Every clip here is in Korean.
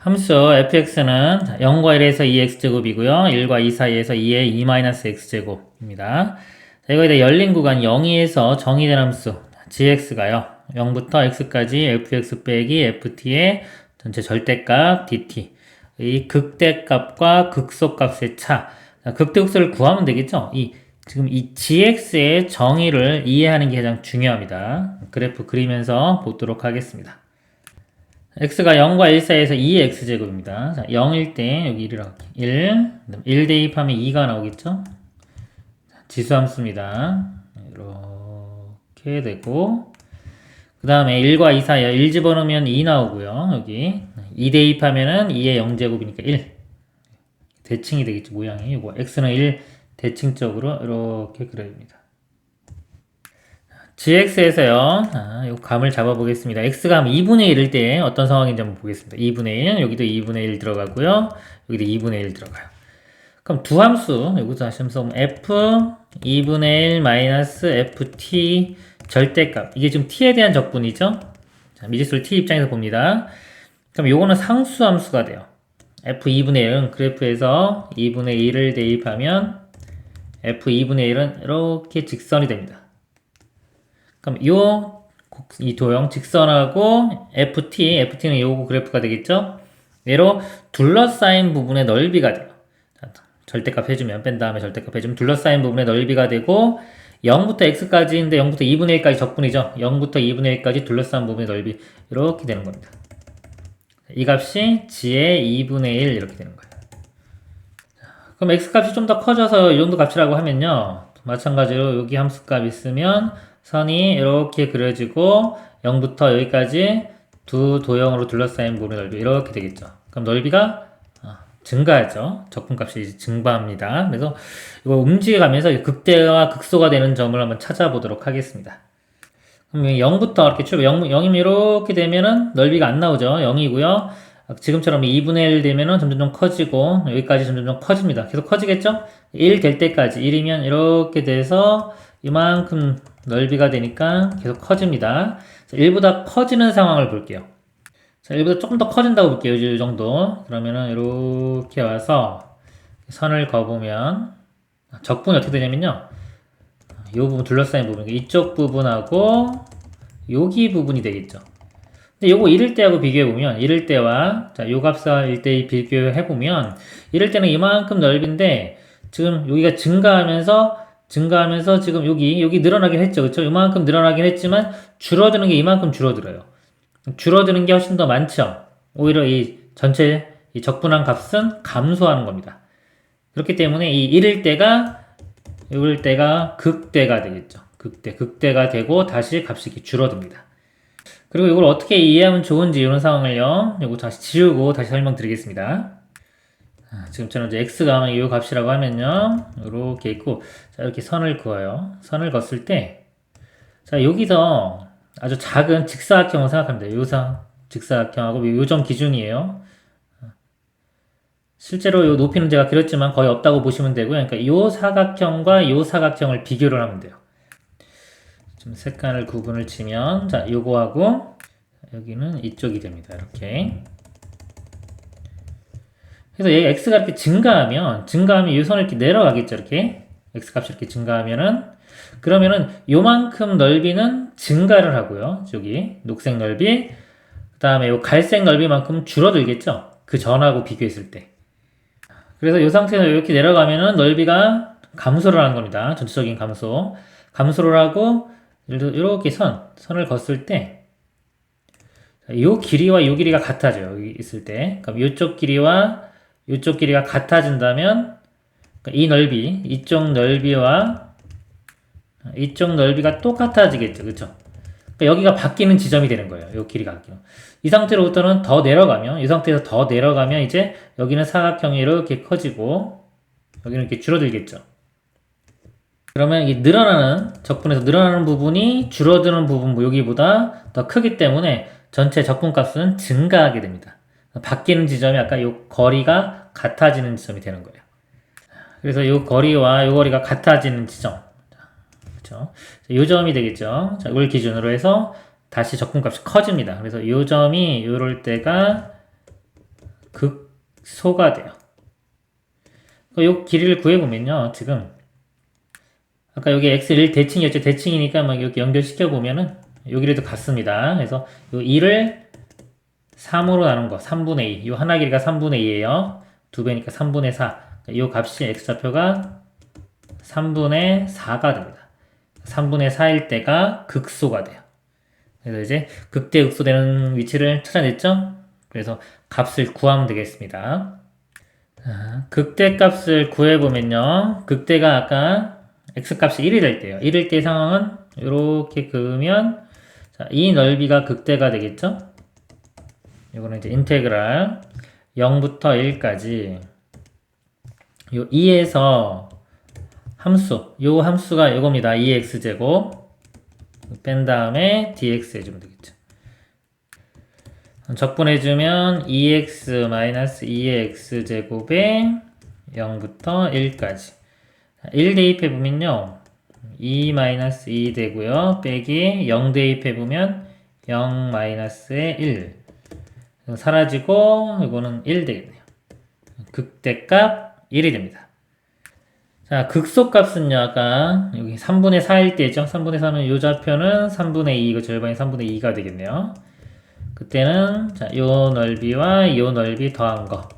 함수 fx는 0과 1에서 2x제곱이고요. 1과 2 사이에서 2의 2-x제곱입니다. 자, 이거에 열린 구간 0에서 정의된 함수 gx가요. 0부터 x까지 fx 빼기 ft의 전체 절대값 dt 이 극대값과 극소값의 차 자, 극대극소를 구하면 되겠죠? 이 지금 이 gx의 정의를 이해하는 게 가장 중요합니다. 그래프 그리면서 보도록 하겠습니다. X가 0과 1 사이에서 2x제곱입니다. 자, 0일 때 여기 1이라고 할게요. 1, 1 대입하면 2가 나오겠죠? 지수함수입니다. 이렇게 되고 그 다음에 1과 2 사이에 1 집어넣으면 2 나오고요. 여기 2 대입하면은 2의 0제곱이니까 1 대칭이 되겠죠. 모양이 이거 x는 1 대칭적으로 이렇게 그려집니다. Gx에서요. 아, 요 감을 잡아 보겠습니다. x가 2분의 1일 때 어떤 상황인지 한번 보겠습니다. 2분의 1, 여기도 2분의 1 들어가고요. 여기도 2분의 1 들어가요. 그럼 두 함수, 여기서 다시 한번 f 2분의 1 마이너스 ft 절대값. 이게 지금 t에 대한 적분이죠? 자, 미지수를 t 입장에서 봅니다. 그럼 요거는 상수 함수가 돼요. f 2분의 1은 그래프에서 2분의 1을 대입하면 f 2분의 1은 이렇게 직선이 됩니다. 그럼 요 이 도형 직선하고 ft, ft는 요거 그래프가 되겠죠? 얘로 둘러싸인 부분의 넓이가 돼요. 자, 절대값 해주면 뺀 다음에 절대값 해주면 둘러싸인 부분의 넓이가 되고 0부터 x까지인데 0부터 2분의 1까지 적분이죠. 0부터 2분의 1까지 둘러싸인 부분의 넓이 이렇게 되는 겁니다. 이 값이 g의 2분의 1 이렇게 되는 거예요. 그럼 x값이 좀 더 커져서 이 정도 값이라고 하면요. 마찬가지로 여기 함수값 있으면 선이 이렇게 그려지고 0부터 여기까지 두 도형으로 둘러싸인 부분의 넓이 이렇게 되겠죠. 그럼 넓이가 아, 증가하죠. 적분값이 증가합니다. 그래서 이거 움직여가면서 극대와 극소가 되는 점을 한번 찾아보도록 하겠습니다. 그럼 0부터 이렇게 출발, 0, 0이면 이렇게 되면은 넓이가 안 나오죠. 0이고요. 지금처럼 2분의 1 되면은 점점 좀 커지고, 여기까지 점점 좀 커집니다. 계속 커지겠죠? 1 될 때까지. 1이면 이렇게 돼서 이만큼 넓이가 되니까 계속 커집니다. 자, 1보다 커지는 상황을 볼게요. 자, 1보다 조금 더 커진다고 볼게요. 이 정도. 그러면은 이렇게 와서 선을 그어보면 적분이 어떻게 되냐면요. 이 부분 둘러싸인 부분, 이쪽 부분하고 여기 부분이 되겠죠. 근데 요거 이럴 때하고 비교해보면, 이럴 때와, 자, 요 값과 일대 비교해보면, 이럴 때는 이만큼 넓인데, 지금 여기가 증가하면서, 증가하면서 지금 여기, 여기 늘어나긴 했죠. 그쵸? 이만큼 늘어나긴 했지만, 줄어드는 게 이만큼 줄어들어요. 줄어드는 게 훨씬 더 많죠. 오히려 이 전체 이 적분한 값은 감소하는 겁니다. 그렇기 때문에 이 이럴 때가 이럴 때가 극대가 되겠죠. 극대, 극대가 되고 다시 값이 줄어듭니다. 그리고 이걸 어떻게 이해하면 좋은지 이런 상황을요. 이거 다시 지우고 다시 설명드리겠습니다. 아, 지금처럼 이제 x가 이 값이라고 하면요. 이렇게 있고 자, 이렇게 선을 그어요. 선을 걷을 때 자, 여기서 아주 작은 직사각형을 돼요. 요상 직사각형하고 요점 기준이에요. 실제로 요 높이는 제가 그렸지만 거의 없다고 보시면 되고요. 그러니까 요 사각형과 요 사각형을 비교를 하면 돼요. 좀 색깔을 구분을 치면 자 요거하고 여기는 이쪽이 됩니다. 이렇게 그래서 얘 x가 이렇게 증가하면 증가하면 이 선을 이렇게 내려가겠죠. 이렇게 x 값이 이렇게 증가하면은 그러면은 요만큼 넓이는 증가를 하고요. 저기 녹색 넓이 그 다음에 요 갈색 넓이만큼 줄어들겠죠. 그 전하고 비교했을 때. 그래서 이 상태에서 이렇게 내려가면은 넓이가 감소를 하는 겁니다. 전체적인 감소. 감소를 하고, 이렇게 선, 선을 걷을 때, 이 길이와 이 길이가 같아져요. 여기 있을 때. 그럼 이쪽 길이와 이쪽 길이가 같아진다면, 이 넓이, 이쪽 넓이와 이쪽 넓이가 똑같아지겠죠. 그쵸? 그러니까 여기가 바뀌는 지점이 되는 거예요. 이 길이가 바뀌는. 이 상태로부터는 더 내려가면, 이 상태에서 더 내려가면 이제 여기는 사각형이 이렇게 커지고, 여기는 이렇게 줄어들겠죠. 그러면 이 늘어나는, 적분에서 늘어나는 부분이 줄어드는 부분, 뭐 여기보다 더 크기 때문에 전체 적분값은 증가하게 됩니다. 바뀌는 지점이 아까 이 거리가 같아지는 지점이 되는 거예요. 그래서 이 거리와 이 거리가 같아지는 지점. 그렇죠? 이 점이 되겠죠. 자, 이걸 기준으로 해서 다시 적분값이 커집니다. 그래서 이 점이 이럴 때가 극소가 돼요. 이 길이를 구해보면요. 지금 아까 여기 x1 대칭이었죠. 대칭이니까 막 이렇게 연결시켜 보면은 여기에도 같습니다. 그래서 이 2를 3으로 나눈 거 3분의 2. 이 하나 길이가 3분의 2예요. 두 배니까 3분의 4. 이 값이 x좌표가 3분의 4가 됩니다. 3분의 4일 때가 극소가 돼요. 그래서 이제 극대 극소되는 위치를 찾아냈죠? 그래서 값을 구하면 되겠습니다. 자, 극대 값을 구해보면요. 극대가 아까 x값이 1이 될 때요. 1일 때 상황은 이렇게 그으면 자, 이 넓이가 극대가 되겠죠? 이거는 이제 인테그랄 0부터 1까지. 요 2에서 함수 요 함수가 요겁니다. 2x제곱. 뺀 다음에 dx 해주면 되겠죠. 적분해주면 2x 2x제곱에 0부터 1까지. 1 대입해보면요. 2 2 되고요. 빼기 0 대입해보면 0 마이너스의 1 사라지고 이거는 1 되겠네요. 극대값 1이 됩니다. 자 극소값은요 아까 여기 3분의 4일 때죠? 3분의 4는 요 좌표는 3분의 2 이거 절반이 3분의 2가 되겠네요. 그때는 자, 요 넓이와 요 넓이 더한 거.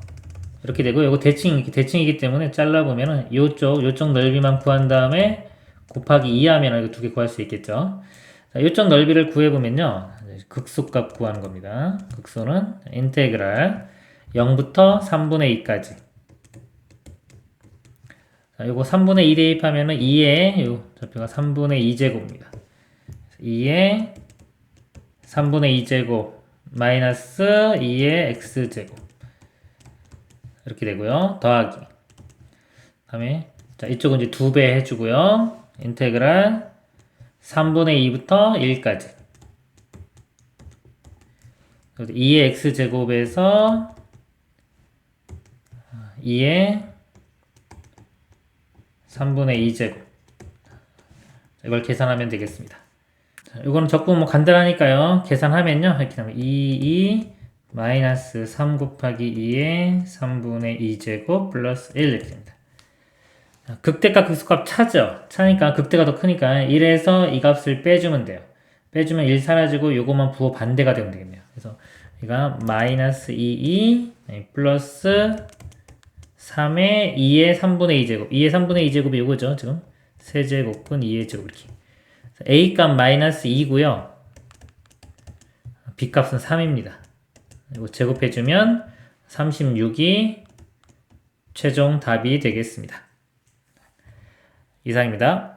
이렇게 되고 요거 대칭 대칭이기 때문에 잘라 보면은 요쪽 요쪽 넓이만 구한 다음에 곱하기 2 하면 이거 두 개 구할 수 있겠죠. 자, 요쪽 넓이를 구해 보면요. 극소값 구하는 겁니다. 극소는 인테그랄 0부터 3분의 2까지. 자, 요거 3분의 2 대입하면은 2에 요 좌표가 3분의 2제곱입니다. 2에 3분의 2제곱 마이너스 2의 x제곱 이렇게 되고요. 더하기 다음에 자 이쪽은 이제 두 배 해주고요. 인테그랄 3분의 2부터 1까지 2의 x제곱에서 2의 3분의 2제곱 이걸 계산하면 되겠습니다. 자, 이거는 적분 뭐 간단하니까요. 계산하면요. 이렇게 나면 2, 2 마이너스 3 곱하기 2의 3분의 2제곱 플러스 1 이렇게 됩니다. 자, 극대값 극소값 차죠? 차니까 극대가 더 크니까 1에서 이 값을 빼주면 돼요. 빼주면 1 사라지고 요것만 부호 반대가 되면 되겠네요. 그래서 이가 마이너스 2, 2 플러스 3의 2의 3분의 2제곱 2의 3분의 2제곱이 요거죠 지금 세제곱분 2의 제곱 이렇게 A값 마이너스 2고요 B값은 3입니다 이거 제곱해주면 36이 최종 답이 되겠습니다 이상입니다